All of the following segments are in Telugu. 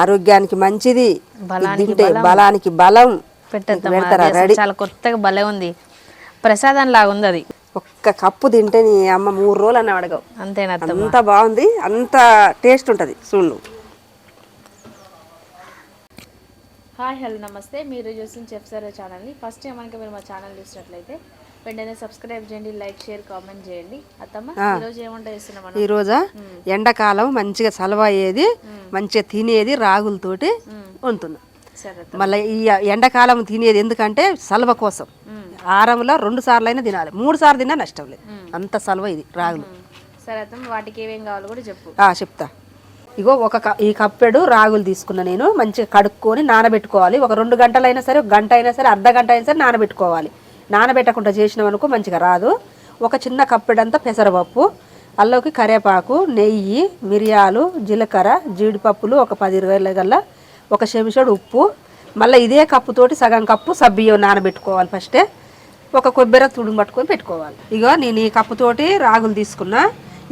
ఆరోగ్యానికి మంచిది. తింటే బలానికి బలం. పెడతారా రెడీ చాలా కొత్తగా భలే ఉంది. ప్రసాదం లాగా ఉంది అది. ఒక్క కప్పు తింటే నీ అమ్మ మూడు రోజులు అన్న అడగవు. అంతేనా అంత బాగుంది అంత టేస్ట్ ఉంటుంది చూడు. హాయ్ హలో నమస్తే. మీరు చూసిన చెఫ్ సార్ ఛానల్ని. ఫస్ట్ టైం కనుక మీరు మా ఛానల్ చూసినట్లయితే వెంటనే సబ్స్క్రైబ్ చేయండి లైక్ షేర్ కామెంట్ చేయండి. అత్తమ్మ ఈరోజు ఏమంట చేస్తున్నాం మనం? ఈ రోజా ఎండాకాలం మంచిగా సలవ అయ్యేది మంచిగా తినేది రాగులతోటి వండుతున్నాం. అత్తమ్మ. మళ్ళీ ఈ ఎండాకాలం తినేది ఎందుకంటే సలవ కోసం. ఆరంలో రెండు సార్లు అయినా తినాలి మూడు సార్లు తిన్నా నష్టం లేదు. అంత సలవ ఇది రాగులు. సరే అత్తమ్మ వాటికి ఏమేం కావాలో కూడా చెప్పు. చెప్తా. ఇగో ఒక ఈ కప్పెడు రాగులు తీసుకున్నా నేను మంచిగా కడుక్కొని నానబెట్టుకోవాలి. ఒక రెండు గంటలైనా సరే ఒక గంట అయినా సరే అర్ధ గంట అయినా సరే నానబెట్టుకోవాలి. నానబెట్టకుండా చేసినాం అనుకో మంచిగా రాదు. ఒక చిన్న కప్పెడంతా పెసరపప్పు అల్లోకి కరివేపాకు నెయ్యి మిరియాలు జీలకర్ర జీడిపప్పులు ఒక పది ఇరవై గల్లా ఒక చెమిషడు ఉప్పు. మళ్ళీ ఇదే కప్పుతోటి సగం కప్పు సబ్బియ్యం నానబెట్టుకోవాలి ఫస్టే. ఒక కొబ్బరి తుడుము పట్టుకొని పెట్టుకోవాలి. ఇగో నేను ఈ కప్పుతోటి రాగులు తీసుకున్నా.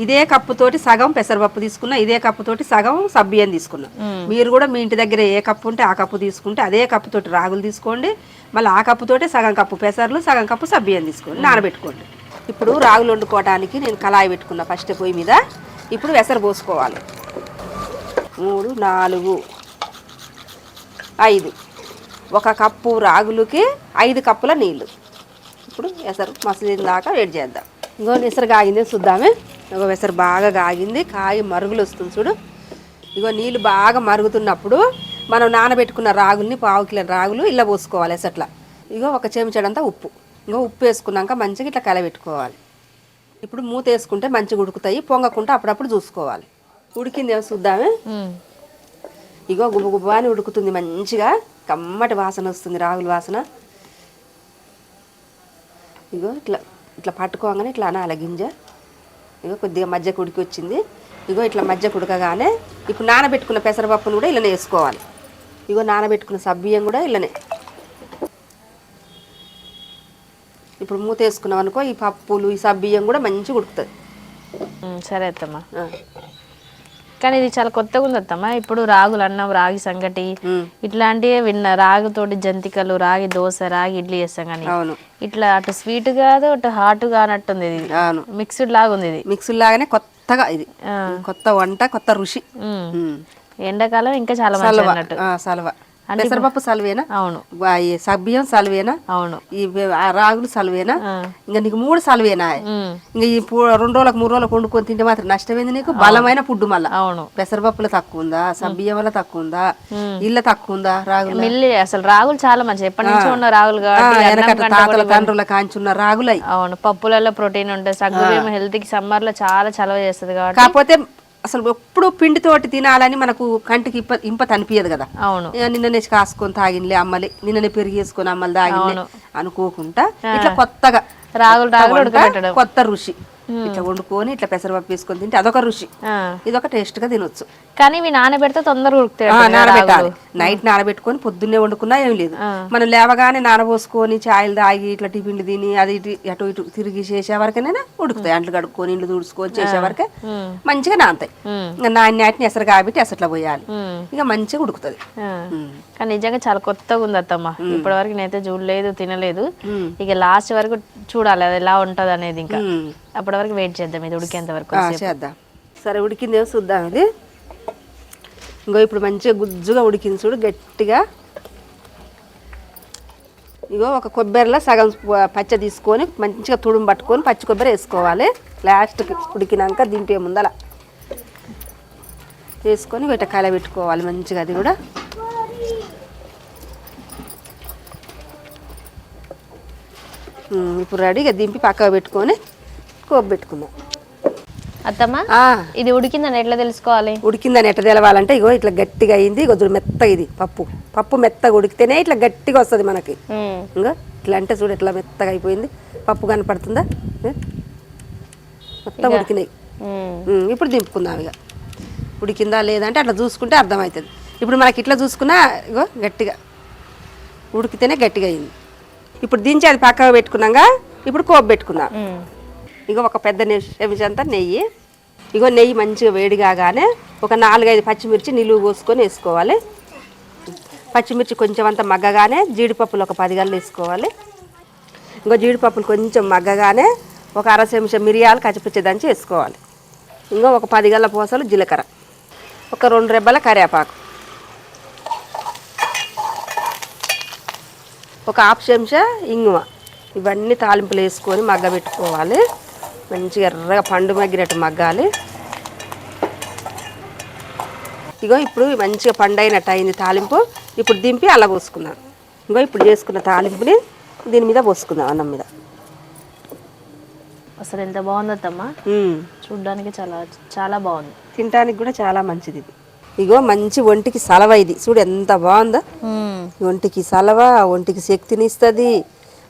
ఇదే కప్పుతోటి సగం పెసరపప్పు తీసుకున్నా ఇదే కప్పుతోటి సగం సబ్బియ్యం తీసుకున్నా. మీరు కూడా మీ ఇంటి దగ్గర ఏ కప్పు ఉంటే ఆ కప్పు తీసుకుంటే అదే కప్పుతోటి రాగులు తీసుకోండి. మళ్ళీ ఆ కప్పుతోటి సగం కప్పు పెసర్లు సగం కప్పు సబ్బియ్యం తీసుకోండి నానబెట్టుకోండి. ఇప్పుడు రాగులు వండుకోవడానికి నేను కళాయి పెట్టుకున్నా ఫస్ట్ పొయ్యి మీద. ఇప్పుడు వెసరు పోసుకోవాలి. మూడు నాలుగు ఐదు. ఒక కప్పు రాగులకి ఐదు కప్పుల నీళ్ళు. ఇప్పుడు ఎసరు మసలిన దాకా వేడి చేద్దాం. ఇంకో ఎసరు కాగింది చూద్దామే. ఇగో ఎసరు బాగా కాగింది కాగి మరుగులు వస్తుంది చూడు. ఇగో నీళ్ళు బాగా మరుగుతున్నప్పుడు మనం నానబెట్టుకున్న రాగుల్ని పావు కిలో రాగులు ఇలా పోసుకోవాలి ఎసట్లా ఇగో ఒక చెంచాడంతా ఉప్పు. ఇంకో ఉప్పు వేసుకున్నాక మంచిగా ఇట్లా కలబెట్టుకోవాలి. ఇప్పుడు మూత వేసుకుంటే మంచిగా ఉడుకుతాయి పొంగకుండా అప్పుడప్పుడు చూసుకోవాలి. ఉడికింది ఏమో చూద్దామే. ఇగో గుబ గుబ అని ఉడుకుతుంది మంచిగా. కమ్మటి వాసన వస్తుంది రాగుల వాసన. ఇగో ఇట్లా ఇట్లా పట్టుకోగానే ఇట్లా అనాలి గింజ. ఇగో కొద్దిగా మధ్య కుడికి వచ్చింది ఇగో ఇట్లా మధ్య కుడకగానే ఇప్పుడు నానబెట్టుకున్న పెసరపప్పును కూడా ఇలానే వేసుకోవాలి. ఇగో నానబెట్టుకున్న సబ్బియ్యం కూడా ఇలానే. ఇప్పుడు మూత వేసుకున్నాం అనుకో ఈ పప్పులు ఈ సబ్బియ్యం కూడా మంచిగా ఉడుకుతుంది సరే అత్తమ్మ. కానీ ఇది చాలా కొత్తగా ఉంది అత్తమ్మ. ఇప్పుడు రాగులు అన్నం రాగి సంగటి. ఇట్లాంటివే విన్న. రాగితోటి జంతికలు రాగి దోశ రాగి ఇడ్లీ చేస్తాం కానీ అవును. ఇట్లా అటు స్వీట్ కాదు అటు హాట్ కానట్టుంది ఇది. మిక్స్డ్ లాగా ఉంది ఇది. మిక్సీ లాగానే కొత్తగా ఇది. కొత్త వంట కొత్త రుచి. ఎండాకాలం ఇంకా చాలా అన్నట్టు. సల్వ. పెసరపప్పు సల్వేనా? అవును. సబ్బియ్యం సల్వేనా? అవును. ఈ రాగులు సల్వేనా. ఇంకా నీకు మూడు సల్వేనా. ఇంకా ఈ రెండు రోజులకు మూడు రోజులకు వండుకొని తింటే మాత్రం నష్టమైంది నీకు? బలమైన ఫుడ్ మళ్ళా. అవును. పెసరపప్పులో తక్కువ ఉందా? సబ్బియ్యం వల్ల తక్కువ ఉందా? ఇళ్ళ తక్కువ ఉందా రాగులు? మిల్లి అసలు రాగులు చాలా మంచి ఎప్పటి నుంచో ఉన్న రాగులు తాతల తండ్రుల కాంచున్న రాగులై. అవును. పప్పులలో ప్రోటీన్ ఉంటుంది సగ్గుబియ్యం హెల్త్కి సమ్మర్లో చాలా చలవ చేస్తుంది కాబట్టి కాకపోతే అసలు ఎప్పుడు పిండితోటి తినాలని మనకు కంటికి ఇంప ఇంపత అనిపించదు కదా. అవును. నిన్ననే కాసుకొని తాగినలే అమ్మలే నిన్ననే పెరిగి వేసుకొని అమ్మలు తాగినలే అనుకోకుండా ఇట్లా కొత్తగా రాగులు రాగులు కొత్త రుచి. ఇట్లా వండుకొని ఇట్లా పెసరపప్పు వేసుకొని తింటే అదొక రుచి. ఇదొక టేస్ట్గా తినొచ్చు. కానీ ఇవి నానబెడితే తొందరగా నానబెట్టాలి నైట్ నానబెట్టుకొని పొద్దున్నే వండుకున్నా ఏం లేదు. మనం లేవగానే నానబోసుకొని చాయలు తాగి ఇట్లా టిఫిన్లు తిని అది ఇటు అటు ఇటు తిరిగి చేసే వరకేనే ఉడుకుతాయి. అంట్లు కడుక్కొని ఇండ్లు తుడుచుకొని చేసే వరకే మంచిగా నానతాయి. నాని నాటిని ఎసరు కాబట్టి ఎసట్లో పోయాలి. ఇక మంచిగా ఉడుకుతుంది. కానీ నిజంగా చాలా కొత్తగా ఉంది అత్తమ్మ. ఇప్పటి వరకు నేనైతే చూడలేదు తినలేదు. ఇక లాస్ట్ వరకు చూడాలి అది ఎలా ఉంటది అనేది ఇంకా. అప్పటి వరకు వెయిట్ చేద్దాం ఇది ఉడికేంత వరకు చేద్దాం. సరే ఉడికిందేమో చూద్దాం ఇది. ఇంకో ఇప్పుడు మంచిగా గుజ్జుగా ఉడికింది చూడు గట్టిగా. ఇగో ఒక కొబ్బరిలో సగం పచ్చ తీసుకొని మంచిగా తుడుము పట్టుకొని పచ్చి కొబ్బరి వేసుకోవాలి. లాస్ట్కి ఉడికినాక దింపే ముందల. వేసుకొని వీట కాల పెట్టుకోవాలి మంచిగా అది కూడా. ఇప్పుడు రెడీగా దింపి పక్కకు పెట్టుకొని కోపు పెట్టుకుందాం. అత్తమ్మ ఇది ఉడికిందని ఎట్లా తెలుసుకోవాలి? ఉడికిందని ఎట్ట తెలవాలంటే ఇగో ఇట్లా గట్టిగా అయింది ఇగో చూడు మెత్తగా ఇది పప్పు. పప్పు మెత్తగా ఉడికితేనే ఇట్లా గట్టిగా వస్తుంది మనకి. ఇంకా ఇట్లా అంటే చూడు ఇట్లా మెత్తగా అయిపోయింది. పప్పు కనపడుతుందా? మొత్తం ఉడికినాయి. ఇప్పుడు దింపుకుందాం ఇక ఉడికిందా లేదంటే అట్లా చూసుకుంటే అర్థమవుతుంది. ఇప్పుడు మనకి ఇట్లా చూసుకున్నా ఇగో గట్టిగా ఉడికితేనే గట్టిగా అయింది. ఇప్పుడు దించి అది పక్కకు పెట్టుకున్నాక ఇప్పుడు కోపు పెట్టుకుందాం ఇగో ఒక పెద్ద చెంచా అంతా నెయ్యి. ఇగో నెయ్యి మంచిగా వేడి కాగానే ఒక నాలుగైదు పచ్చిమిర్చి నిలువు పోసుకొని వేసుకోవాలి. పచ్చిమిర్చి కొంచెం అంత మగ్గగానే జీడిపప్పులు ఒక పది గల్లు వేసుకోవాలి. ఇంకో జీడిపప్పులు కొంచెం మగ్గగానే ఒక అర మిరియాలు కచ్చిపిచ్చి దంచి వేసుకోవాలి. ఇంకో ఒక పది గల్ల పూసలు జీలకర్ర. ఒక రెండు రెబ్బల కరివేపాకు. ఒక హాఫ్ చెంచా ఇంగువ. ఇవన్నీ తాలింపులు వేసుకొని మగ్గబెట్టుకోవాలి. మంచిగా ఎర్రగా పండు మగ్గినట్టు మగ్గాలి. ఇగో ఇప్పుడు మంచిగా పండు అయినట్టు అయింది తాలింపు. ఇప్పుడు దింపి అలా పోసుకుందాం ఇగో ఇప్పుడు చేసుకున్న తాలింపుని దీని మీద పోసుకుందాం అన్నం మీద. అసలు ఎంత బాగుందో అత్తమ్మ. మ్మ్. చూడ్డానికి చాలా చాలా బాగుంది. తినడానికి కూడా చాలా మంచిది ఇది. ఇగో మంచి ఒంటికి సలవ ఇది. చూడు ఎంత బాగుందో. ఒంటికి సలవ ఒంటికి శక్తిని ఇస్తుంది.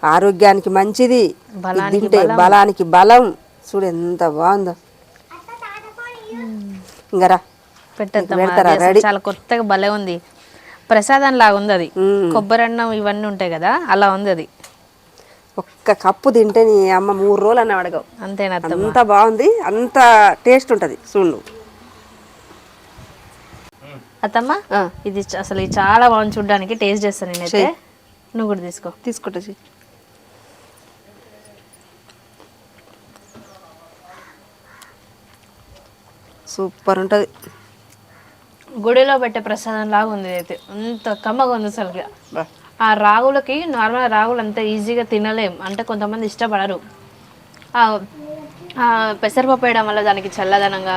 ఆరోగ్యానికి మంచిది. బలానికి బలం. చూడు ఎంత బాగుందో. ఇంకరా రెడీ. చాలా కొత్తగా భలే ఉంది. ప్రసాదం లాగా ఉంది అది. కొబ్బరి అన్నం ఇవన్నీ ఉంటాయి కదా అలా ఉంది అది. ఒక్క కప్పు తింటే నీ అమ్మ మూడు రోజులు అన్న అడగవు. అంతేనా అంత బాగుంది అంత టేస్ట్ ఉంటుంది చూడు. అత్తమ్మ ఇది అసలు చాలా బాగుంది చూడడానికి టేస్ట్ చేస్తాను నేనైతే. నువ్వు కూడా తీసుకో. తీసుకుంటా సూపర్ ఉంటుంది. గుడిలో పెట్టే ప్రసాదం లాగా ఉంది అయితే అంత కమ్మగా ఉంది అసలుగా ఆ రాగులకి నార్మల్ రాగులు అంత ఈజీగా తినలేం. అంటే కొంతమంది ఇష్టపడరు. పెసరపప్పు వేయడం వల్ల దానికి చల్లదనంగా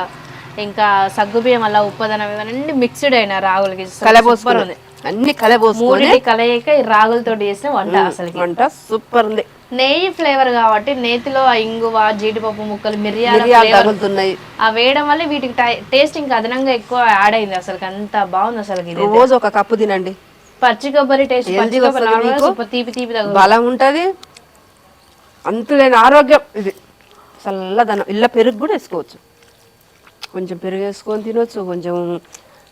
ఇంకా సగ్గుబియ్యం వల్ల ఉప్పదనం ఇవన్నీ మిక్స్డ్ అయిన రాగులకి. కలబోసుకొని ఉంది. అన్ని కలబోసుకొని కలయిక ఈ రాగులతో చేసిన వంట అసలుకి. వంట సూపర్ ఉంది. నెయ్యి ఫ్లేవర్ కాబట్టి నేతిలో ఆ ఇంగువ జీడిపప్పు ముక్కలు మిరియాల ఆ వేయడం వల్ల వీటికి టేస్ట్ ఇంకా అదనంగా ఎక్కువ యాడ్ అయింది అసలు అంత బాగుంది అసలు రోజు ఒక కప్పు తినండి. పచ్చి కొబ్బరి టేస్ట్ తీపి తీపి బలం ఉంటుంది. అంతులేని ఆరోగ్యం ఇది. చల్లదనం. ఇళ్ళ పెరుగు కూడా వేసుకోవచ్చు. కొంచెం పెరుగు వేసుకొని తినొచ్చు. కొంచెం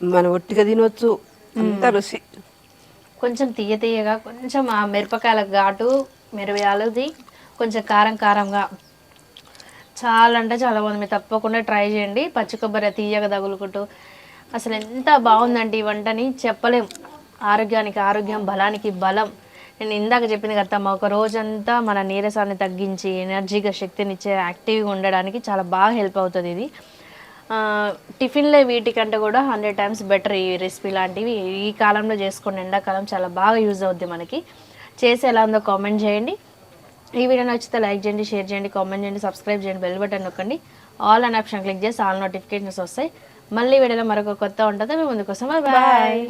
మన ఒట్టిగా తినొచ్చు. అంత రుచి. కొంచెం తీయ తీయగా కొంచెం ఆ మిరపకాయల ఘాటు మిరపయాలది కొంచెం కారం కారంగా. చాలా అంటే చాలా బాగుంది. మీరు తప్పకుండా ట్రై చేయండి. పచ్చి కొబ్బరి తీయగా తగులుకుంటూ. అసలు ఎంత బాగుందండి ఈ వంటని. చెప్పలేం. ఆరోగ్యానికి ఆరోగ్యం బలానికి బలం. నేను ఇందాక చెప్పింది కదా ఒక రోజంతా మన నీరసాన్ని తగ్గించి ఎనర్జీగా శక్తినిచ్చే యాక్టివ్గా ఉండడానికి చాలా బాగా హెల్ప్ అవుతుంది ఇది. టిఫిన్లే వీటికంటే కూడా హండ్రెడ్ టైమ్స్ బెటర్ ఈ రెసిపీ లాంటివి. ఈ కాలంలో చేసుకోండి ఎండాకాలం చాలా బాగా యూజ్ అవుద్ది మనకి. చేసి ఎలా ఉందో కామెంట్ చేయండి. ఈ వీడియో నచ్చితే లైక్ చేయండి షేర్ చేయండి కామెంట్ చేయండి సబ్స్క్రైబ్ చేయండి బెల్ బటన్ నొక్కండి. ఆల్ అన్ ఆప్షన్ క్లిక్ చేసి ఆల్ నోటిఫికేషన్స్ వస్తాయి. మళ్ళీ వీడియోలో మరొక కొత్త ఉంటుంది. మేము ముందుకోసం బాయ్.